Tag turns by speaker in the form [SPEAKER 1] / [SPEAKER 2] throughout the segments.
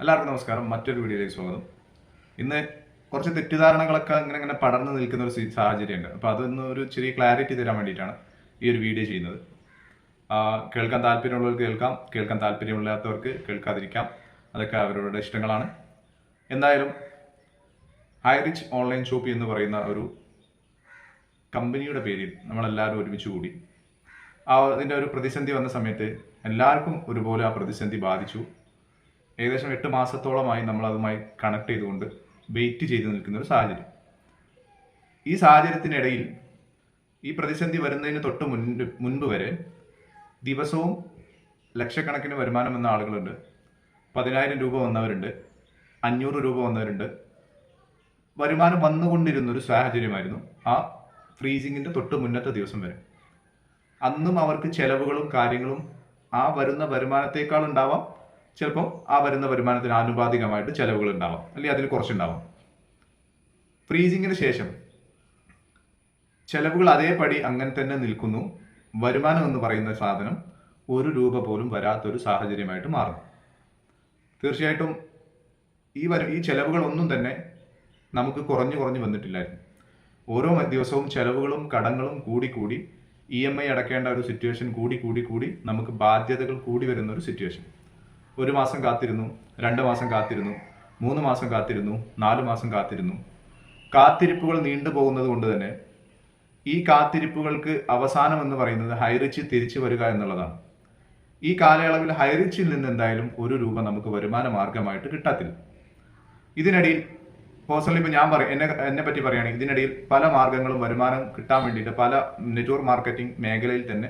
[SPEAKER 1] എല്ലാവർക്കും നമസ്കാരം. മറ്റൊരു വീഡിയോയിലേക്ക് സ്വാഗതം. ഇന്ന് കുറച്ച് തെറ്റിദ്ധാരണകളൊക്കെ ഇങ്ങനെ ഇങ്ങനെ പടർന്നു നിൽക്കുന്ന ഒരു സാഹചര്യമുണ്ട്. അപ്പോൾ അതൊന്ന് ഒരു ചെറിയ ക്ലാരിറ്റി തരാൻ വേണ്ടിയിട്ടാണ് ഈ ഒരു വീഡിയോ ചെയ്യുന്നത്. കേൾക്കാൻ താല്പര്യമുള്ളവർക്ക് കേൾക്കാം. കേൾക്കാൻ താല്പര്യമില്ലാത്തവർക്ക് കേൾക്കാതിരിക്കാം. അതൊക്കെ അവരുടെ ഇഷ്ടങ്ങളാണ്. എന്തായാലും ഹൈറിച്ച് ഓൺലൈൻ ഷോപ്പ് എന്ന് പറയുന്ന ഒരു കമ്പനിയുടെ പേരിൽ നമ്മളെല്ലാവരും ഒരുമിച്ച് കൂടി ആ അതിന്റെ ഒരു പ്രതിസന്ധി വന്ന സമയത്ത് എല്ലാവർക്കും ഒരുപോലെ ആ പ്രതിസന്ധി ബാധിച്ചു. ഏകദേശം എട്ട് മാസത്തോളമായി നമ്മൾ അതുമായി കണക്ട് ചെയ്തുകൊണ്ട് വെയിറ്റ് ചെയ്തു നിൽക്കുന്ന ഒരു സാഹചര്യം. ഈ സാഹചര്യത്തിനിടയിൽ ഈ പ്രതിസന്ധി വരുന്നതിന് തൊട്ട് മുൻപ് മുൻപ് വരെ ദിവസവും ലക്ഷക്കണക്കിന് വരുമാനം വന്ന ആളുകളുണ്ട്. പതിനായിരം രൂപ വന്നവരുണ്ട്. അഞ്ഞൂറ് രൂപ വന്നവരുണ്ട്. വരുമാനം വന്നുകൊണ്ടിരുന്നൊരു സാഹചര്യമായിരുന്നു ആ ഫ്രീസിങ്ങിന്റെ തൊട്ട് മുന്നത്തെ ദിവസം വരെ. അന്നും അവർക്ക് ചെലവുകളും കാര്യങ്ങളും ആ വരുന്ന വരുമാനത്തേക്കാൾ ഉണ്ടാവാം. ചിലപ്പോൾ ആ വരുന്ന വരുമാനത്തിന് ആനുപാതികമായിട്ട് ചെലവുകൾ ഉണ്ടാവാം. അല്ലെങ്കിൽ അതിന് കുറച്ചുണ്ടാവാം. ഫ്രീസിങ്ങിന് ശേഷം ചെലവുകൾ അതേപടി അങ്ങനെ തന്നെ നിൽക്കുന്നു. വരുമാനം എന്ന് പറയുന്ന സാധനം ഒരു രൂപ പോലും വരാത്തൊരു സാഹചര്യമായിട്ട് മാറും. തീർച്ചയായിട്ടും ഈ വര ഈ ചെലവുകളൊന്നും തന്നെ നമുക്ക് കുറഞ്ഞു കുറഞ്ഞു വന്നിട്ടില്ലായിരുന്നു. ഓരോ ദിവസവും ചെലവുകളും കടങ്ങളും കൂടി കൂടി ഇ എം ഐ അടക്കേണ്ട ഒരു സിറ്റുവേഷൻ കൂടി കൂടി കൂടി നമുക്ക് ബാധ്യതകൾ കൂടി വരുന്ന ഒരു സിറ്റുവേഷൻ ഒരു മാസം കാത്തിരുന്നു രണ്ട് മാസം കാത്തിരുന്നു മൂന്ന് മാസം കാത്തിരുന്നു നാല് മാസം കാത്തിരുന്നു. കാത്തിരിപ്പുകൾ നീണ്ടുപോകുന്നത് കൊണ്ട് തന്നെ ഈ കാത്തിരിപ്പുകൾക്ക് അവസാനം എന്ന് പറയുന്നത് ഹൈറിച്ച് തിരിച്ചു വരിക എന്നുള്ളതാണ്. ഈ കാലയളവിൽ ഹൈറിച്ചിൽ നിന്ന് എന്തായാലും ഒരു രൂപ നമുക്ക് വരുമാന മാർഗമായിട്ട് കിട്ടത്തില്ല. ഇതിനിടയിൽ പേഴ്സണലി ഇപ്പോൾ ഞാൻ പറയും എന്നെ എന്നെ പറ്റി പറയുകയാണെങ്കിൽ ഇതിനിടയിൽ പല മാർഗങ്ങളും വരുമാനം കിട്ടാൻ വേണ്ടിയിട്ട് പല നെറ്റ്വർക്ക് മാർക്കറ്റിംഗ് മേഖലയിൽ തന്നെ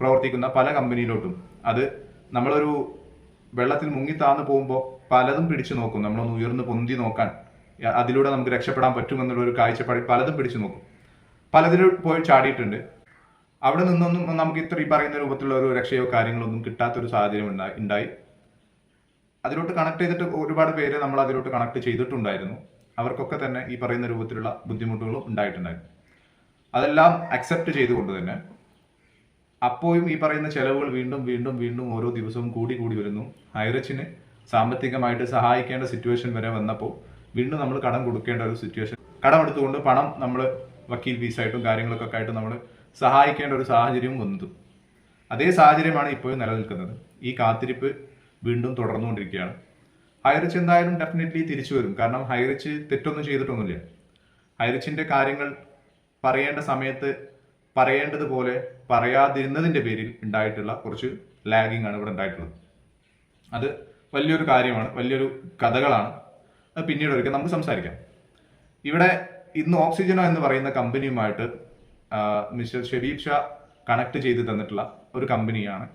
[SPEAKER 1] പ്രവർത്തിക്കുന്ന പല കമ്പനിയിലോട്ടും അത് നമ്മളൊരു വെള്ളത്തിൽ മുങ്ങി താന്നു പോകുമ്പോൾ പലതും പിടിച്ചു നോക്കും. നമ്മളൊന്ന് ഉയർന്ന് പൊന്തി നോക്കാൻ അതിലൂടെ നമുക്ക് രക്ഷപ്പെടാൻ പറ്റുമെന്നുള്ള ഒരു കാഴ്ചപ്പാടിൽ പലതും പിടിച്ചു നോക്കും. പലതിലും പോയി ചാടിയിട്ടുണ്ട്. അവിടെ നിന്നൊന്നും നമുക്ക് ഇത്ര ഈ പറയുന്ന രൂപത്തിലുള്ള ഒരു രക്ഷയോ കാര്യങ്ങളൊന്നും കിട്ടാത്തൊരു സാഹചര്യം ഉണ്ടായി ഉണ്ടായി. അതിലോട്ട് കണക്ട് ചെയ്തിട്ട് ഒരുപാട് പേര് നമ്മൾ അതിലോട്ട് കണക്ട് ചെയ്തിട്ടുണ്ടായിരുന്നു. അവർക്കൊക്കെ തന്നെ ഈ പറയുന്ന രൂപത്തിലുള്ള ബുദ്ധിമുട്ടുകളും ഉണ്ടായിട്ടുണ്ടായിരുന്നു. അതെല്ലാം അക്സെപ്റ്റ് ചെയ്തുകൊണ്ട് തന്നെ അപ്പോഴും ഈ പറയുന്ന ചെലവുകൾ വീണ്ടും വീണ്ടും വീണ്ടും ഓരോ ദിവസവും കൂടി കൂടി വരുന്നു. ഹൈറച്ചിനെ സാമ്പത്തികമായിട്ട് സഹായിക്കേണ്ട സിറ്റുവേഷൻ വരെ വന്നപ്പോൾ വീണ്ടും നമ്മൾ കടം കൊടുക്കേണ്ട ഒരു സിറ്റുവേഷൻ കടം എടുത്തുകൊണ്ട് പണം നമ്മൾ വക്കീൽ ഫീസായിട്ടും കാര്യങ്ങളൊക്കെ ആയിട്ട് നമ്മൾ സഹായിക്കേണ്ട ഒരു സാഹചര്യവും വന്നു. അതേ സാഹചര്യമാണ് ഇപ്പോഴും നിലനിൽക്കുന്നത്. ഈ കാത്തിരിപ്പ് വീണ്ടും തുടർന്നുകൊണ്ടിരിക്കുകയാണ്. ഹൈറിച്ച് എന്തായാലും ഡെഫിനറ്റ്ലി തിരിച്ചു വരും. കാരണം ഹൈറിച്ച് തെറ്റൊന്നും ചെയ്തിട്ടൊന്നുമില്ല. ഹൈറച്ചിന്റെ കാര്യങ്ങൾ പറയേണ്ട സമയത്ത് പറയേണ്ടതുപോലെ പറയാതിരുന്നതിന്റെ പേരിൽ ഉണ്ടായിട്ടുള്ള കുറച്ച് ലാഗിങ് ആണ് ഇവിടെ ഉണ്ടായിട്ടുള്ളത്. അത് വലിയൊരു കാര്യമാണ് വലിയൊരു കഥകളാണ്. അത് പിന്നീട് ഒരിക്കൽ നമുക്ക് സംസാരിക്കാം. ഇവിടെ ഇന്ന് ഓക്സിജനോ എന്ന് പറയുന്ന കമ്പനിയുമായിട്ട് മിസ്റ്റർ ഷെബീബ് ഷാ കണക്ട് ചെയ്ത് തന്നിട്ടുള്ള ഒരു കമ്പനിയാണ്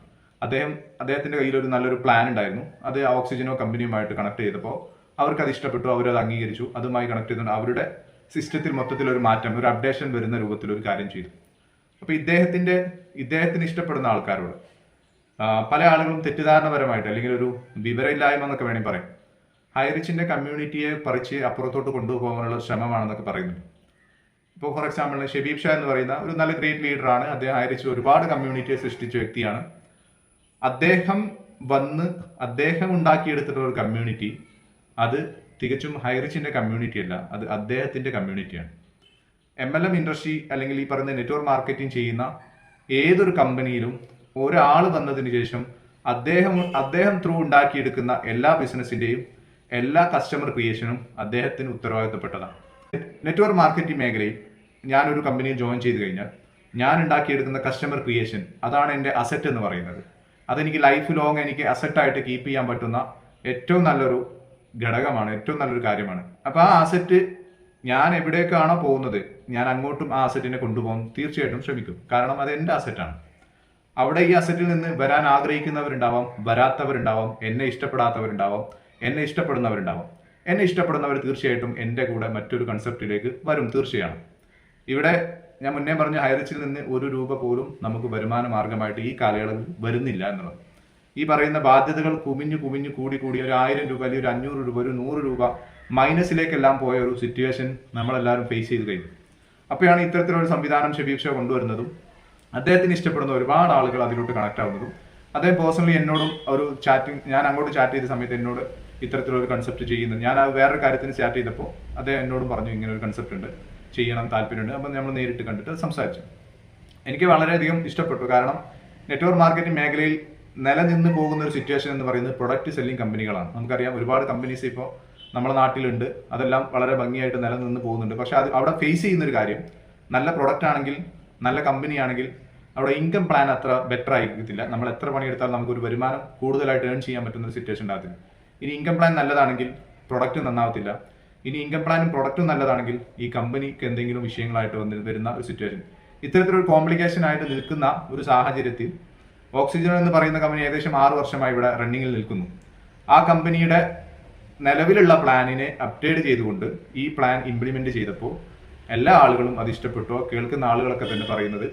[SPEAKER 1] അദ്ദേഹം അദ്ദേഹത്തിന്റെ കയ്യിൽ ഒരു നല്ലൊരു പ്ലാൻ ഉണ്ടായിരുന്നു. അത് ഓക്സിജനോ കമ്പനിയുമായിട്ട് കണക്ട് ചെയ്തപ്പോൾ അവർക്ക് അത് ഇഷ്ടപ്പെട്ടു അവരത് അംഗീകരിച്ചു. അതുമായി കണക്ട് ചെയ്തുകൊണ്ട് അവരുടെ സിസ്റ്റത്തിൽ മൊത്തത്തിൽ ഒരു മാറ്റം ഒരു അപ്ഡേഷൻ വരുന്ന രൂപത്തിൽ ഒരു കാര്യം ചെയ്തു. അപ്പൊ ഇദ്ദേഹത്തിന്റെ ഇദ്ദേഹത്തിന് ഇഷ്ടപ്പെടുന്ന ആൾക്കാരോട്. പല ആളുകളും തെറ്റിദ്ധാരണപരമായിട്ട് അല്ലെങ്കിൽ ഒരു വിവരമില്ലായ്മ എന്നൊക്കെ വേണമെങ്കിൽ പറയാം. ഹൈറിച്ചിന്റെ കമ്മ്യൂണിറ്റിയെ പറിച്ച് അപ്പുറത്തോട്ട് കൊണ്ടുപോകാനുള്ള ശ്രമമാണെന്നൊക്കെ പറയുന്നുണ്ട്. ഇപ്പോൾ ഫോർ എക്സാമ്പിൾ ഷബീബ് ഷാ എന്ന് പറയുന്ന ഒരു നല്ല ഗ്രേറ്റ് ലീഡറാണ്. അദ്ദേഹം ഹൈറിച്ച് ഒരുപാട് കമ്മ്യൂണിറ്റിയെ സൃഷ്ടിച്ച വ്യക്തിയാണ്. അദ്ദേഹം വന്ന് അദ്ദേഹം ഉണ്ടാക്കിയെടുത്തിട്ടുള്ള ഒരു കമ്മ്യൂണിറ്റി അത് തികച്ചും ഹൈറിച്ചിന്റെ കമ്മ്യൂണിറ്റി അല്ല അത് അദ്ദേഹത്തിന്റെ കമ്മ്യൂണിറ്റിയാണ്. എം എൽ എം ഇൻഡസ്ട്രി അല്ലെങ്കിൽ ഈ പറയുന്ന നെറ്റ്വർക്ക് മാർക്കറ്റിംഗ് ചെയ്യുന്ന ഏതൊരു കമ്പനിയിലും ഒരാൾ വന്നതിന് ശേഷം അദ്ദേഹം അദ്ദേഹം ത്രൂ ഉണ്ടാക്കിയെടുക്കുന്ന എല്ലാ ബിസിനസ്സിന്റെയും എല്ലാ കസ്റ്റമർ ക്രിയേഷനും അദ്ദേഹത്തിന് ഉത്തരവാദിത്തപ്പെട്ടതാണ്. നെറ്റ്വർക്ക് മാർക്കറ്റിംഗ് മേഖലയിൽ ഞാനൊരു കമ്പനിയിൽ ജോയിൻ ചെയ്ത് കഴിഞ്ഞാൽ ഞാൻ ഉണ്ടാക്കിയെടുക്കുന്ന കസ്റ്റമർ ക്രിയേഷൻ അതാണ് എന്റെ അസറ്റ് എന്ന് പറയുന്നത്. അതെനിക്ക് ലൈഫ് ലോങ് എനിക്ക് അസറ്റായിട്ട് കീപ്പ് ചെയ്യാൻ പറ്റുന്ന ഏറ്റവും നല്ലൊരു ഘടകമാണ് ഏറ്റവും നല്ലൊരു കാര്യമാണ്. അപ്പോൾ ആ അസറ്റ് ഞാൻ എവിടേക്കാണോ പോകുന്നത് ഞാൻ അങ്ങോട്ടും ആ അസറ്റിനെ കൊണ്ടുപോകാൻ തീർച്ചയായിട്ടും ശ്രമിക്കും. കാരണം അത് എന്റെ അസറ്റാണ് അവിടെ ഈ അസറ്റിൽ നിന്ന് വരാൻ ആഗ്രഹിക്കുന്നവരുണ്ടാവാം വരാത്തവരുണ്ടാവാം എന്നെ ഇഷ്ടപ്പെടാത്തവരുണ്ടാവാം എന്നെ ഇഷ്ടപ്പെടുന്നവരുണ്ടാവാം. എന്നെ ഇഷ്ടപ്പെടുന്നവർ തീർച്ചയായിട്ടും എന്റെ കൂടെ മറ്റൊരു കൺസെപ്റ്റിലേക്ക് വരും തീർച്ചയാണ്. ഇവിടെ ഞാൻ മുന്നേ പറഞ്ഞ ഹൈറിച്ചിൽ നിന്ന് ഒരു രൂപ പോലും നമുക്ക് വരുമാന മാർഗമായിട്ട് ഈ കാലയളവിൽ വരുന്നില്ല എന്നുള്ളത്. ഈ പറയുന്ന ബാധ്യതകൾ കുമിഞ്ഞു കുമിഞ്ഞു കൂടി കൂടി ഒരു ആയിരം രൂപ അല്ലെങ്കിൽ ഒരു അഞ്ഞൂറ് രൂപ ഒരു നൂറ് രൂപ മൈനസിലേക്കെല്ലാം പോയ ഒരു സിറ്റുവേഷൻ നമ്മളെല്ലാവരും ഫേസ് ചെയ്ത് കഴിഞ്ഞു. അപ്പോഴാണ് ഇത്തരത്തിലൊരു സംവിധാനം ഷെബീബ് ഷാ കൊണ്ടുവരുന്നതും അദ്ദേഹത്തിന് ഇഷ്ടപ്പെടുന്ന ഒരുപാട് ആളുകൾ അതിലോട്ട് കണക്ട് ആവുന്നതും. അദ്ദേഹം പേഴ്സണലി എന്നോടും ഒരു ചാറ്റിംഗ് ഞാൻ അങ്ങോട്ട് ചാറ്റ് ചെയ്ത സമയത്ത് എന്നോട് ഇത്തരത്തിലൊരു കൺസെപ്റ്റ് ചെയ്യുന്നത് ഞാൻ ആ വേറൊരു കാര്യത്തിന് സ്റ്റാർട്ട് ചെയ്തപ്പോൾ അദ്ദേഹം എന്നോടും പറഞ്ഞു ഇങ്ങനെ ഒരു കൺസെപ്റ്റ് ഉണ്ട്. ചെയ്യണം താല്പര്യമുണ്ട്. അപ്പം നമ്മൾ നേരിട്ട് കണ്ടിട്ട് സംസാരിച്ചു. എനിക്ക് വളരെയധികം ഇഷ്ടപ്പെട്ടു. കാരണം നെറ്റ്വർക്ക് മാർക്കറ്റിംഗ് മേഖലയിൽ നിലനിന്ന് പോകുന്ന ഒരു സിറ്റുവേഷൻ എന്ന് പറയുന്നത് പ്രൊഡക്റ്റ് സെല്ലിംഗ് കമ്പനികളാണ് നമുക്കറിയാം ഒരുപാട് കമ്പനീസ് ഇപ്പോൾ നമ്മുടെ നാട്ടിലുണ്ട്. അതെല്ലാം വളരെ ഭംഗിയായിട്ട് നിലനിന്ന് പോകുന്നുണ്ട്. പക്ഷെ അത് അവിടെ ഫേസ് ചെയ്യുന്ന ഒരു കാര്യം. നല്ല പ്രൊഡക്റ്റ് ആണെങ്കിൽ നല്ല കമ്പനി ആണെങ്കിൽ അവിടെ ഇൻകം പ്ലാൻ അത്ര ബെറ്റർ ആയിരിക്കത്തില്ല. നമ്മൾ എത്ര പണിയെടുത്താൽ നമുക്ക് ഒരു വരുമാനം കൂടുതലായിട്ട് ഏൺ ചെയ്യാൻ പറ്റുന്ന ഒരു സിറ്റുവേഷൻ ഉണ്ടാകത്തില്ല. ഇനി ഇൻകം പ്ലാൻ നല്ലതാണെങ്കിൽ പ്രൊഡക്റ്റ് നന്നാവത്തില്ല. ഇനി ഇൻകം പ്ലാനും പ്രൊഡക്റ്റും നല്ലതാണെങ്കിൽ ഈ കമ്പനിക്ക് എന്തെങ്കിലും വിഷയങ്ങളായിട്ട് വന്ന് വരുന്ന ഒരു സിറ്റുവേഷൻ ഇത്തരത്തിലൊരു കോംപ്ലിക്കേഷൻ ആയിട്ട് നിൽക്കുന്ന ഒരു സാഹചര്യത്തിൽ ഓക്സിജൻ എന്ന് പറയുന്ന കമ്പനി ഏകദേശം ആറ് വർഷമായി ഇവിടെ റണ്ണിങ്ങിൽ നിൽക്കുന്നു. ആ കമ്പനിയുടെ നിലവിലുള്ള പ്ലാനിനെ അപ്ഡേറ്റ് ചെയ്തുകൊണ്ട് ഈ പ്ലാൻ ഇംപ്ലിമെന്റ് ചെയ്തപ്പോൾ എല്ലാ ആളുകളും അത് ഇഷ്ടപ്പെട്ടോ കേൾക്കുന്ന ആളുകളൊക്കെ തന്നെ പറയുന്നത്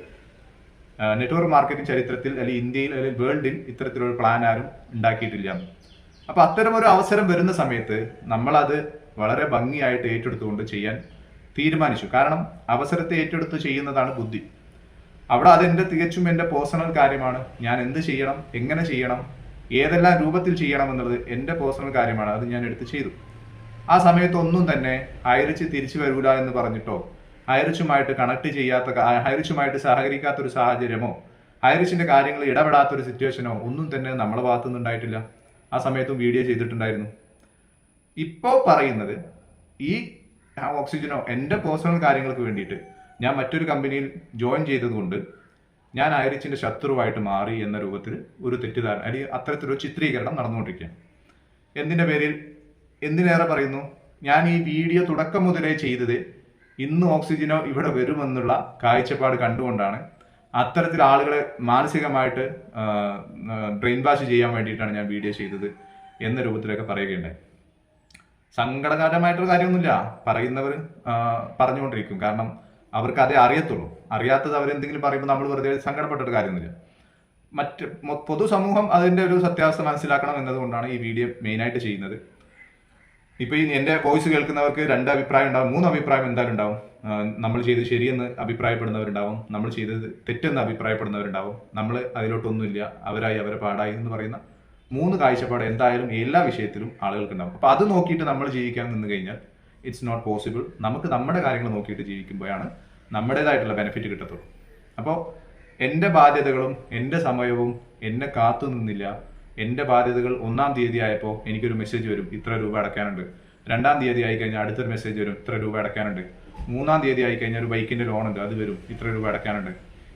[SPEAKER 1] നെറ്റ്വർക്ക് മാർക്കറ്റിംഗ് ചരിത്രത്തിൽ അല്ലെങ്കിൽ ഇന്ത്യയിൽ അല്ലെങ്കിൽ വേൾഡിൽ ഇത്തരത്തിലൊരു പ്ലാൻ ആരും ഉണ്ടാക്കിയിട്ടില്ല. അപ്പൊ അത്തരമൊരു അവസരം വരുന്ന സമയത്ത് നമ്മളത് വളരെ ഭംഗിയായിട്ട് ഏറ്റെടുത്തുകൊണ്ട് ചെയ്യാൻ തീരുമാനിച്ചു. കാരണം അവസരത്തെ ഏറ്റെടുത്ത് ചെയ്യുന്നതാണ് ബുദ്ധി. അവിടെ അതെന്റെ തികച്ചും എന്റെ പേഴ്സണൽ കാര്യമാണ്. ഞാൻ എന്ത് ചെയ്യണം എങ്ങനെ ചെയ്യണം ഏതെല്ലാം രൂപത്തിൽ ചെയ്യണം എന്നുള്ളത് എന്റെ പേഴ്സണൽ കാര്യമാണ്. അത് ഞാൻ എടുത്ത് ചെയ്തു. ആ സമയത്തൊന്നും തന്നെ ഹൈറിച്ച് തിരിച്ചു വരൂല എന്ന് പറഞ്ഞിട്ടോ ഹൈറിച്ചുമായിട്ട് കണക്ട് ചെയ്യാത്ത ഹൈറിച്ചുമായിട്ട് സഹകരിക്കാത്ത ഒരു സാഹചര്യമോ ഹൈറിച്ചിന്റെ കാര്യങ്ങൾ ഇടപെടാത്ത ഒരു സിറ്റുവേഷനോ ഒന്നും തന്നെ നമ്മളെ ഭാഗത്തുനിന്ന് ഉണ്ടായിട്ടില്ല. ആ സമയത്തും വീഡിയോ ചെയ്തിട്ടുണ്ടായിരുന്നു. ഇപ്പോൾ പറയുന്നത് ഈ ഓക്സിജനോ എന്റെ പേഴ്സണൽ കാര്യങ്ങൾക്ക് വേണ്ടിയിട്ട് ഞാൻ മറ്റൊരു കമ്പനിയിൽ ജോയിൻ ചെയ്തതുകൊണ്ട് ഞാൻ അയരിച്ചിന്റെ ശത്രുവായിട്ട് മാറി എന്ന രൂപത്തിൽ ഒരു തെറ്റിദ്ധാരണ അല്ലെങ്കിൽ അത്തരത്തിലൊരു ചിത്രീകരണം നടന്നുകൊണ്ടിരിക്കുകയാണ്. എന്തിന്റെ പേരിൽ? എന്തിനേറെ പറയുന്നു? ഞാൻ ഈ വീഡിയോ തുടക്കം മുതലേ ചെയ്തത് ഇന്ന് ഓക്സിജനോ ഇവിടെ വരുമെന്നുള്ള കാഴ്ചപ്പാട് കണ്ടുകൊണ്ടാണ്. അത്തരത്തിൽ ആളുകളെ മാനസികമായിട്ട് ബ്രെയിൻ വാഷ് ചെയ്യാൻ വേണ്ടിയിട്ടാണ് ഞാൻ വീഡിയോ ചെയ്തത് എന്ന രൂപത്തിലൊക്കെ പറയുകയുണ്ടായി. സങ്കടകരമായിട്ടുള്ള കാര്യമൊന്നുമില്ല. പറയുന്നവർ പറഞ്ഞുകൊണ്ടിരിക്കും. കാരണം അവർക്ക് അതേ അറിയത്തുള്ളൂ. അറിയാത്തത് അവരെന്തെങ്കിലും പറയുമ്പോൾ നമ്മൾ വെറുതെ സങ്കടപ്പെട്ടൊരു കാര്യമൊന്നുമില്ല. മറ്റ് പൊതുസമൂഹം അതിന്റെ ഒരു സത്യാവസ്ഥ മനസ്സിലാക്കണം എന്നതുകൊണ്ടാണ് ഈ വീഡിയോ മെയിനായിട്ട് ചെയ്യുന്നത്. ഇപ്പൊ ഈ എന്റെ വോയിസ് കേൾക്കുന്നവർക്ക് രണ്ട് അഭിപ്രായം ഉണ്ടാവും മൂന്ന് അഭിപ്രായം എന്തായാലും ഉണ്ടാവും. നമ്മൾ ചെയ്ത് ശരിയെന്ന് അഭിപ്രായപ്പെടുന്നവരുണ്ടാവും നമ്മൾ ചെയ്തത് തെറ്റെന്ന് അഭിപ്രായപ്പെടുന്നവരുണ്ടാവും. നമ്മൾ അതിലോട്ടൊന്നുമില്ല അവരായി അവരെ പാടായി എന്ന് പറയുന്ന മൂന്ന് കാഴ്ചപ്പാട് എന്തായാലും എല്ലാ വിഷയത്തിലും ആളുകൾക്ക് ഉണ്ടാവും അപ്പൊ അത് നോക്കിയിട്ട് നമ്മൾ ജീവിക്കാൻ നിന്ന് കഴിഞ്ഞാൽ ഇറ്റ്സ് നോട്ട് പോസിബിൾ നമുക്ക് നമ്മുടെ കാര്യങ്ങൾ നോക്കിയിട്ട് ജീവിക്കുമ്പോഴാണ് നമ്മുടേതായിട്ടുള്ള ബെനിഫിറ്റ് കിട്ടത്തുള്ളൂ. അപ്പോൾ എന്റെ ബാധ്യതകളും എന്റെ സമയവും എന്നെ കാത്തു നിന്നില്ല. എന്റെ ബാധ്യതകൾ ഒന്നാം തീയതി ആയപ്പോൾ എനിക്കൊരു മെസ്സേജ് വരും ഇത്ര രൂപ അടയ്ക്കാനുണ്ട്. രണ്ടാം തീയതി ആയി കഴിഞ്ഞാൽ അടുത്തൊരു മെസ്സേജ് വരും ഇത്ര രൂപ അടയ്ക്കാനുണ്ട്. മൂന്നാം തീയതി ആയി കഴിഞ്ഞാൽ ഒരു ബൈക്കിന്റെ ലോൺ ഉണ്ട് അത് വരും ഇത്ര രൂപ അടയ്ക്കാനുണ്ട്.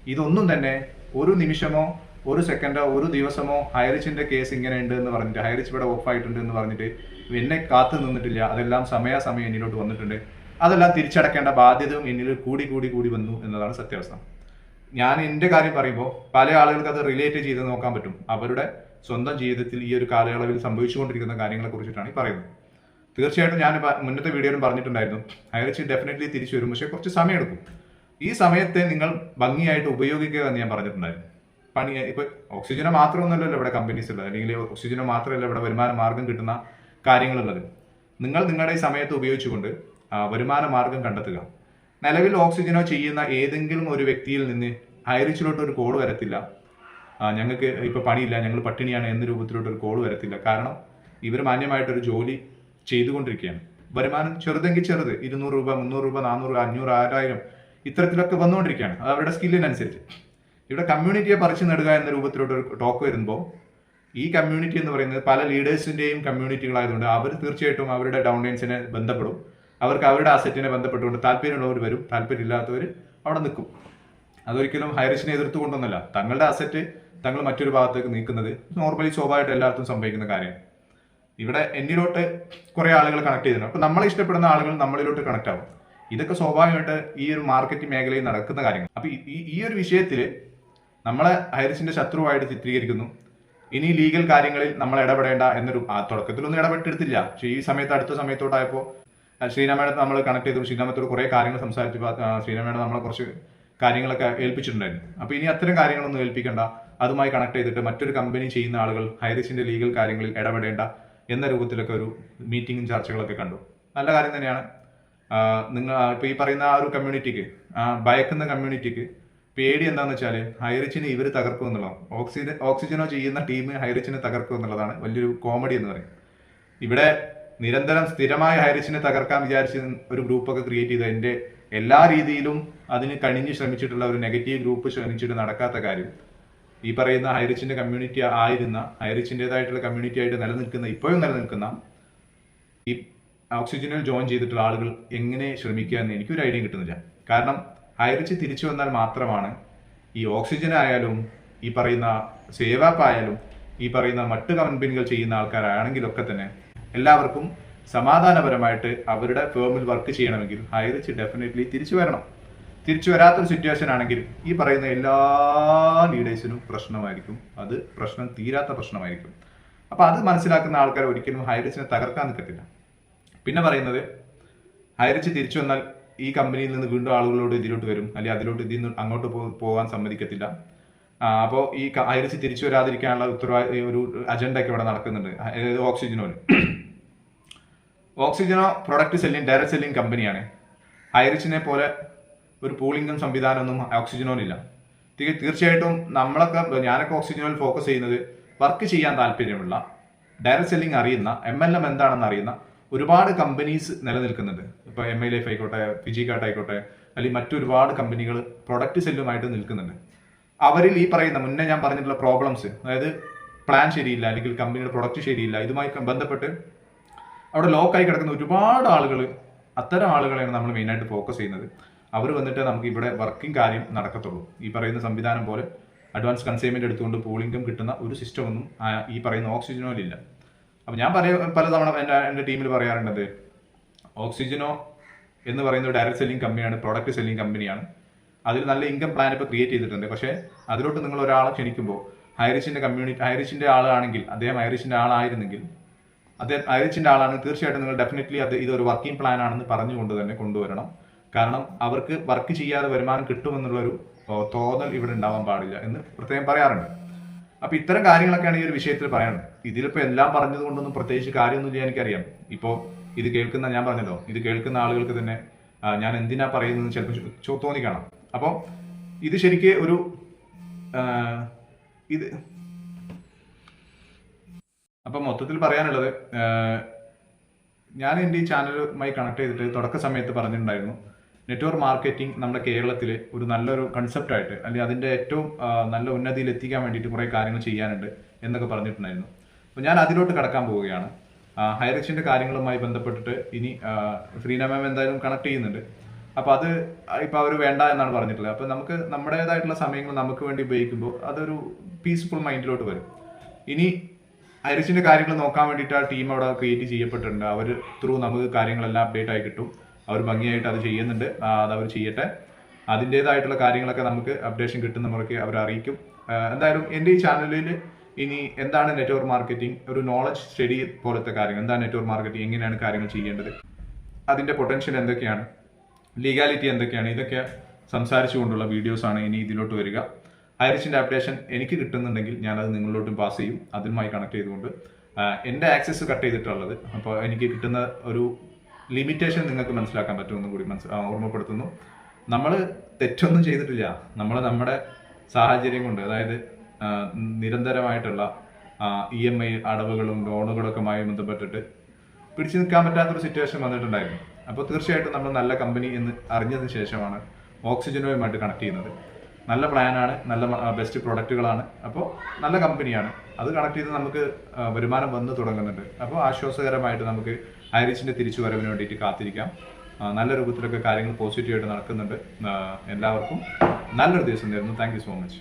[SPEAKER 1] ഇതൊന്നും തന്നെ ഒരു നിമിഷമോ ഒരു സെക്കൻഡോ ഒരു ദിവസമോ ഹയറിച്ചിന്റെ കേസ് ഇങ്ങനെ ഉണ്ട് എന്ന് പറഞ്ഞിട്ട് ഹൈറിച്ച് ഇവിടെ ഓഫ് ആയിട്ടുണ്ട് എന്ന് പറഞ്ഞിട്ട് എന്നെ കാത്തു നിന്നിട്ടില്ല. അതെല്ലാം സമയാസമയം എന്നിലോട്ട് വന്നിട്ടുണ്ട്. അതെല്ലാം തിരിച്ചടക്കേണ്ട ബാധ്യതയും എന്നിൽ കൂടി കൂടി കൂടി വന്നു എന്നതാണ് സത്യാവസ്ഥ. ഞാൻ എന്റെ കാര്യം പറയുമ്പോൾ പല ആളുകൾക്ക് അത് റിലേറ്റ് ചെയ്ത് നോക്കാൻ പറ്റും. അവരുടെ സ്വന്തം ജീവിതത്തിൽ ഈ ഒരു കാലയളവിൽ സംഭവിച്ചുകൊണ്ടിരിക്കുന്ന കാര്യങ്ങളെ കുറിച്ചിട്ടാണ് ഈ പറയുന്നത്. തീർച്ചയായിട്ടും ഞാൻ മുന്നത്തെ വീഡിയോയിലും പറഞ്ഞിട്ടുണ്ടായിരുന്നു. അയർച്ചി ഡെഫിനറ്റ്ലി തിരിച്ചു വരും. പക്ഷേ കുറച്ച് സമയമെടുക്കും. ഈ സമയത്തെ നിങ്ങൾ ഭംഗിയായിട്ട് ഉപയോഗിക്കുക എന്ന് ഞാൻ പറഞ്ഞിട്ടുണ്ടായിരുന്നു. പണി ഇപ്പൊ ഓക്സിജനെ മാത്രമൊന്നുമല്ലല്ലോ ഇവിടെ കമ്പനീസ് ഉള്ളത് അല്ലെങ്കിൽ ഓക്സിജനെ മാത്രമല്ല ഇവിടെ വരുമാന മാർഗം കിട്ടുന്ന കാര്യങ്ങളുള്ളത്. നിങ്ങൾ നിങ്ങളുടെ ഈ സമയത്ത് ഉപയോഗിച്ചുകൊണ്ട് വരുമാന മാർഗം കണ്ടെത്തുക. നിലവിൽ ഓക്സിജനോ ചെയ്യുന്ന ഏതെങ്കിലും ഒരു വ്യക്തിയിൽ നിന്ന് ഹൈറിച്ചിലോട്ട് ഒരു കോൾ വരത്തില്ല. ഞങ്ങൾക്ക് ഇപ്പോൾ പണിയില്ല. ഞങ്ങൾ പട്ടിണിയാണ് എന്ന രൂപത്തിലോട്ട് ഒരു കോൾ വരത്തില്ല. കാരണം ഇവർ മാന്യമായിട്ടൊരു ജോലി ചെയ്തുകൊണ്ടിരിക്കുകയാണ്. വരുമാനം ചെറുതെങ്കിൽ ചെറുത്. ഇരുന്നൂറ് രൂപ മുന്നൂറ് രൂപ നാനൂറ് അഞ്ഞൂറ് ആറായിരം ഇത്തരത്തിലൊക്കെ വന്നുകൊണ്ടിരിക്കുകയാണ്. അത് അവരുടെ സ്കില്ലിനനുസരിച്ച് ഇവിടെ കമ്മ്യൂണിറ്റിയെ പറിച്ചു നേടുക എന്ന രൂപത്തിലോട്ട് ഒരു ടോക്ക് വരുമ്പോൾ ഈ കമ്മ്യൂണിറ്റി എന്ന് പറയുന്നത് പല ലീഡേഴ്സിന്റെയും കമ്മ്യൂണിറ്റികളായതുകൊണ്ട് അവർ തീർച്ചയായിട്ടും അവരുടെ ഡൗൺലൈൻസിനെ ബന്ധപ്പെടും. അവർക്ക് അവരുടെ അസറ്റിനെ ബന്ധപ്പെട്ടുകൊണ്ട് താല്പര്യമുള്ളവർ വരും താല്പര്യമില്ലാത്തവർ അവിടെ നിൽക്കും. അതൊരിക്കലും ഹൈറിഷിനെ എതിർത്തു കൊണ്ടൊന്നല്ല. തങ്ങളുടെ അസറ്റ് തങ്ങൾ മറ്റൊരു ഭാഗത്തേക്ക് നീക്കുന്നത് നോർമലി സ്വാഭാവികമായിട്ട് എല്ലായിടത്തും സംഭവിക്കുന്ന കാര്യമാണ്. ഇവിടെ എന്നിലോട്ട് കുറേ ആളുകൾ കണക്ട് ചെയ്തിട്ടുണ്ട് അപ്പോൾ നമ്മളെ ഇഷ്ടപ്പെടുന്ന ആളുകൾ നമ്മളിലോട്ട് കണക്ട് ആവും. ഇതൊക്കെ സ്വാഭാവികമായിട്ട് ഈ ഒരു മാർക്കറ്റ് മേഖലയിൽ നടക്കുന്ന കാര്യങ്ങൾ അപ്പോൾ ഈ- ഒരു വിഷയത്തിൽ നമ്മളെ ഹൈറിച്ചിന്റെ ശത്രുവായിട്ട് ചിത്രീകരിക്കുന്നു. ഇനി ലീഗൽ കാര്യങ്ങളിൽ നമ്മൾ ഇടപെടേണ്ട എന്നൊരു തുടക്കത്തിലൊന്നും ഇടപെട്ടെടുത്തില്ല പക്ഷേ ഈ സമയത്ത് അടുത്ത സമയത്തോട്ടായപ്പോൾ ശ്രീരാമയുടെ നമ്മൾ കണക്ട് ചെയ്തു. ശ്രീരാമത്തോട് കുറേ കാര്യങ്ങൾ സംസാരിച്ചു. ശ്രീരാമയുടെ നമ്മളെ കുറച്ച് കാര്യങ്ങളൊക്കെ ഏൽപ്പിച്ചിട്ടുണ്ടായിരുന്നു. അപ്പോൾ ഇനി അത്തരം കാര്യങ്ങളൊന്നും ഏൽപ്പിക്കേണ്ട. അതുമായി കണക്ട് ചെയ്തിട്ട് മറ്റൊരു കമ്പനി ചെയ്യുന്ന ആളുകൾ ഹൈറിച്ചിന്റെ ലീഗൽ കാര്യങ്ങളിൽ ഇടപെടേണ്ട എന്ന രൂപത്തിലൊക്കെ ഒരു മീറ്റിങ്ങും ചർച്ചകളൊക്കെ കണ്ടു. നല്ല കാര്യം തന്നെയാണ്. നിങ്ങൾ ഇപ്പൊ ഈ പറയുന്ന ആ ഒരു കമ്മ്യൂണിറ്റിക്ക് ഭയക്കുന്ന കമ്മ്യൂണിറ്റിക്ക് പേടി എന്താന്ന് വെച്ചാൽ ഹൈറിച്ചിനെ ഇവർ തകർക്കും എന്നുള്ളതാണ്. ഓക്സിജൻ ഓക്സിജനോ ചെയ്യുന്ന ടീം ഹൈറിച്ചിനെ തകർക്കും എന്നുള്ളതാണ് വലിയൊരു കോമഡി എന്ന് പറയും ഇവിടെ നിരന്തരം സ്ഥിരമായ ഹൈറിച്ചിനെ തകർക്കാൻ വിചാരിച്ച് ഒരു ഗ്രൂപ്പൊക്കെ ക്രിയേറ്റ് ചെയ്ത് എന്റെ എല്ലാ രീതിയിലും അതിന് കണിഞ്ഞ് ശ്രമിച്ചിട്ടുള്ള ഒരു നെഗറ്റീവ് ഗ്രൂപ്പ് ശ്രമിച്ചിട്ട് നടക്കാത്ത കാര്യം. ഈ പറയുന്ന ഹൈറിച്ചിന്റെ കമ്മ്യൂണിറ്റി ആയിരുന്ന ഹൈറിച്ചിന്റെതായിട്ടുള്ള കമ്മ്യൂണിറ്റി ആയിട്ട് നിലനിൽക്കുന്ന ഇപ്പോഴും നിലനിൽക്കുന്ന ഈ ഓക്സിജനിൽ ജോയിൻ ചെയ്തിട്ടുള്ള ആളുകൾ എങ്ങനെ ശ്രമിക്കുക എന്ന് എനിക്കൊരു ഐഡിയ കിട്ടുന്നില്ല. കാരണം ഹൈറിച്ച് തിരിച്ചു വന്നാൽ മാത്രമാണ് ഈ ഓക്സിജൻ ആയാലും ഈ പറയുന്ന സേവാപ്പ് ആയാലും ഈ പറയുന്ന മറ്റ് കമ്പനികൾ ചെയ്യുന്ന ആൾക്കാരാണെങ്കിലൊക്കെ തന്നെ എല്ലാവർക്കും സമാധാനപരമായിട്ട് അവരുടെ ഫേമിൽ വർക്ക് ചെയ്യണമെങ്കിൽ ഹൈറിച്ച് ഡെഫിനറ്റ്ലി തിരിച്ചു വരണം. തിരിച്ചു വരാത്തൊരു സിറ്റുവേഷൻ ആണെങ്കിൽ ഈ പറയുന്ന എല്ലാ ലീഡേഴ്സിനും പ്രശ്നമായിരിക്കും. അത് പ്രശ്നം തീരാത്ത പ്രശ്നമായിരിക്കും. അപ്പോൾ അത് മനസ്സിലാക്കുന്ന ആൾക്കാർ ഒരിക്കലും ഹൈറിച്ചിനെ തകർക്കാൻ നിൽക്കത്തില്ല. പിന്നെ പറയുന്നത് ഹൈറിച്ച് തിരിച്ചു വന്നാൽ ഈ കമ്പനിയിൽ നിന്ന് വീണ്ടും ആളുകളോട് ഇതിലോട്ട് വരും. അല്ലെങ്കിൽ അതിലോട്ട് ഇതിൽ നിന്ന് അങ്ങോട്ട് പോകാൻ സമ്മതിക്കത്തില്ല. അപ്പോൾ ഈ ഹൈറിച്ച് തിരിച്ചു വരാതിരിക്കാനുള്ള ഉത്തരവാദി ഒരു അജണ്ട ഒക്കെ ഇവിടെ നടക്കുന്നുണ്ട്. അതായത് ഓക്സിജനോ പ്രൊഡക്റ്റ് സെല്ലിംഗ് ഡയറക്റ്റ് സെല്ലിംഗ് കമ്പനിയാണ്. ഐറിച്ചിനെ പോലെ ഒരു പൂളിംഗും സംവിധാനമൊന്നും ഓക്സിജനോനില്ല തീർച്ചയായിട്ടും നമ്മളൊക്കെ ഞാനൊക്കെ ഓക്സിജനോയിൽ ഫോക്കസ് ചെയ്യുന്നത് വർക്ക് ചെയ്യാൻ താല്പര്യമുള്ള ഡയറക്റ്റ് സെല്ലിംഗ് അറിയുന്ന എം എൽ എം എന്താണെന്ന് അറിയുന്ന ഒരുപാട് കമ്പനീസ് നിലനിൽക്കുന്നുണ്ട്. ഇപ്പൊ എം എൽ എഫ് ആയിക്കോട്ടെ ഫിജിക്കാട്ട് ആയിക്കോട്ടെ അല്ലെങ്കിൽ മറ്റൊരുപാട് കമ്പനികൾ പ്രൊഡക്റ്റ് സെല്ലുമായിട്ട് നിൽക്കുന്നുണ്ട്. അവരിൽ ഈ പറയുന്ന മുന്നേ ഞാൻ പറഞ്ഞിട്ടുള്ള പ്രോബ്ലംസ് അതായത് പ്ലാൻ ശരിയില്ല അല്ലെങ്കിൽ കമ്പനിയുടെ പ്രൊഡക്റ്റ് ശരിയില്ല ഇതുമായി ബന്ധപ്പെട്ട് അവിടെ ലോക്കായി കിടക്കുന്ന ഒരുപാട് ആളുകൾ അത്തരം ആളുകളെയാണ് നമ്മൾ മെയിനായിട്ട് ഫോക്കസ് ചെയ്യുന്നത്. അവർ വന്നിട്ട് നമുക്ക് ഇവിടെ വർക്കിംഗ് കാര്യം നടക്കത്തുള്ളൂ. ഈ പറയുന്ന സംവിധാനം പോലെ അഡ്വാൻസ് കൺസൈൻമെന്റ് എടുത്തുകൊണ്ട് പൂളിംഗും കിട്ടുന്ന ഒരു സിസ്റ്റം ഒന്നും ഈ പറയുന്ന ഓക്സിജനോയിലില്ല അപ്പം ഞാൻ പറയ പലതവണ എന്റെ എന്റെ ടീമിൽ പറയാറുണ്ടത് ഓക്സിജനോ എന്ന് പറയുന്ന ഡയറക്റ്റ് സെല്ലിംഗ് കമ്പനിയാണ് പ്രോഡക്റ്റ് സെല്ലിംഗ് കമ്പനിയാണ് അതിൽ നല്ല ഇൻകം പ്ലാൻ ഇപ്പോൾ ക്രിയേറ്റ് ചെയ്തിട്ടുണ്ട്. പക്ഷേ അതിലോട്ട് നിങ്ങൾ ഒരാളെ ക്ഷണിക്കുമ്പോൾ ഹൈറിച്ചിന്റെ കമ്മ്യൂണിറ്റി ഹൈറിച്ചിന്റെ ആളാണെങ്കിൽ അദ്ദേഹം ഹൈറിച്ചിന്റെ ആളായിരുന്നെങ്കിൽ അദ്ദേഹം അയച്ചിന്റെ ആളാണ്. തീർച്ചയായിട്ടും നിങ്ങൾ ഡെഫിനറ്റ്ലി അത് ഇതൊരു വർക്കിംഗ് പ്ലാൻ ആണെന്ന് പറഞ്ഞുകൊണ്ട് തന്നെ കൊണ്ടുവരണം. കാരണം അവർക്ക് വർക്ക് ചെയ്യാതെ വരുമാനം കിട്ടുമെന്നുള്ളൊരു തോന്നൽ ഇവിടെ ഉണ്ടാവാൻ പാടില്ല എന്ന് പ്രത്യേകം പറയാറുണ്ട്. അപ്പൊ ഇത്തരം കാര്യങ്ങളൊക്കെയാണ് ഈ ഒരു വിഷയത്തിൽ പറയാനുള്ളത്. ഇതിലിപ്പോ എല്ലാം പറഞ്ഞത് കൊണ്ടൊന്നും പ്രത്യേകിച്ച് കാര്യമൊന്നുമില്ല എനിക്കറിയാം. ഇപ്പോൾ ഇത് കേൾക്കുന്ന ഞാൻ പറഞ്ഞല്ലോ ഇത് കേൾക്കുന്ന ആളുകൾക്ക് തന്നെ ഞാൻ എന്തിനാ പറയുന്നത് ചിലപ്പോൾ തോന്നി കാണാം അപ്പോൾ ഇത് ശരിക്കും ഒരു ഇത് അപ്പം മൊത്തത്തിൽ പറയാനുള്ളത് ഞാൻ എന്റെ ഈ ചാനലുമായി കണക്ട് ചെയ്തിട്ട് തുടക്ക സമയത്ത് പറഞ്ഞിട്ടുണ്ടായിരുന്നു നെറ്റ്വർക്ക് മാർക്കറ്റിംഗ് നമ്മുടെ കേരളത്തിൽ ഒരു നല്ലൊരു കൺസെപ്റ്റായിട്ട് അല്ലെങ്കിൽ അതിന്റെ ഏറ്റവും നല്ല ഉന്നതിയിൽ എത്തിക്കാൻ വേണ്ടിയിട്ട് കുറേ കാര്യങ്ങൾ ചെയ്യാനുണ്ട് എന്നൊക്കെ പറഞ്ഞിട്ടുണ്ടായിരുന്നു. അപ്പോൾ ഞാൻ അതിലോട്ട് കടക്കാൻ പോവുകയാണ്. ഹയർ എക്സിന്റെ കാര്യങ്ങളുമായി ബന്ധപ്പെട്ടിട്ട് ഇനി ഫ്രീന മാം എന്തായാലും കണക്ട് ചെയ്യുന്നുണ്ട്. അപ്പോൾ അത് ഇപ്പോൾ അവർ വേണ്ട എന്നാണ് പറഞ്ഞിട്ടുള്ളത്. അപ്പോൾ നമുക്ക് നമ്മുടേതായിട്ടുള്ള സമയങ്ങൾ നമുക്ക് വേണ്ടി ഉപയോഗിക്കുമ്പോൾ അതൊരു പീസ്ഫുൾ മൈൻഡിലോട്ട് വരും. ഇനി ഐറിസിന്റെ കാര്യങ്ങൾ നോക്കാൻ വേണ്ടിയിട്ട് ആ ടീം അവിടെ ക്രിയേറ്റ് ചെയ്യപ്പെട്ടിട്ടുണ്ട്. അവർ ത്രൂ നമുക്ക് കാര്യങ്ങളെല്ലാം അപ്ഡേറ്റ് ആയി കിട്ടും. അവർ ഭംഗിയായിട്ട് അത് ചെയ്യുന്നുണ്ട്. അത് അവർ ചെയ്യട്ടെ. അതിന്റെതായിട്ടുള്ള കാര്യങ്ങളൊക്കെ നമുക്ക് അപ്ഡേഷൻ കിട്ടുന്ന മുറയ്ക്ക് അവർ അറിയിക്കും. എന്തായാലും എന്റെ ഈ ചാനലിൽ ഇനി എന്താണ് നെറ്റ്വർക്ക് മാർക്കറ്റിംഗ് ഒരു നോളജ് സ്റ്റഡി പോലത്തെ കാര്യങ്ങൾ. എന്താണ് നെറ്റ്വർക്ക് മാർക്കറ്റിംഗ് എങ്ങനെയാണ് കാര്യങ്ങൾ ചെയ്യേണ്ടത്? അതിന്റെ പൊട്ടൻഷ്യൽ എന്തൊക്കെയാണ്? ലീഗാലിറ്റി എന്തൊക്കെയാണ്? ഇതൊക്കെ സംസാരിച്ചുകൊണ്ടുള്ള വീഡിയോസാണ് ഇനി ഇതിലോട്ട് വരിക. ഹൈറിച്ചിന്റെ അപ്ഡേഷൻ എനിക്ക് കിട്ടുന്നുണ്ടെങ്കിൽ ഞാനത് നിങ്ങളിലോട്ടും പാസ് ചെയ്യും. അതിനുമായി കണക്ട് ചെയ്തുകൊണ്ട് എന്റെ ആക്സസ് കട്ട് ചെയ്തിട്ടുള്ളത്. അപ്പോൾ എനിക്ക് കിട്ടുന്ന ഒരു ലിമിറ്റേഷൻ നിങ്ങൾക്ക് മനസ്സിലാക്കാൻ പറ്റുമെന്ന് കൂടി മനസ്സ് ഓർമ്മപ്പെടുത്തുന്നു. നമ്മൾ തെറ്റൊന്നും ചെയ്തിട്ടില്ല. നമ്മൾ നമ്മുടെ സാഹചര്യം കൊണ്ട് അതായത് നിരന്തരമായിട്ടുള്ള ഇ എം ഐ അടവുകളും ലോണുകളൊക്കെയുമായി ബന്ധപ്പെട്ടിട്ട് പിടിച്ചു നിൽക്കാൻ പറ്റാത്തൊരു സിറ്റുവേഷൻ വന്നിട്ടുണ്ടായിരുന്നു. അപ്പോൾ തീർച്ചയായിട്ടും നമ്മൾ നല്ല കമ്പനി എന്ന് അറിഞ്ഞതിന് ശേഷമാണ് ഓക്സിജനുമായിട്ട് കണക്ട് ചെയ്യുന്നത്. നല്ല പ്ലാനാണ് നല്ല ബെസ്റ്റ് പ്രൊഡക്റ്റുകളാണ് അപ്പോൾ നല്ല കമ്പനിയാണ്. അത് കണക്ട് ചെയ്ത് നമുക്ക് വരുമാനം വന്ന് തുടങ്ങുന്നുണ്ട്. അപ്പോൾ ആശ്വാസകരമായിട്ട് നമുക്ക് ഹൈറിച്ചിന്റെ തിരിച്ചു വരവിന് വേണ്ടിയിട്ട് കാത്തിരിക്കാം. നല്ല രൂപത്തിലൊക്കെ കാര്യങ്ങൾ പോസിറ്റീവായിട്ട് നടക്കുന്നുണ്ട്. എല്ലാവർക്കും നല്ലൊരു ദിവസം നേരുന്നു. Thank so much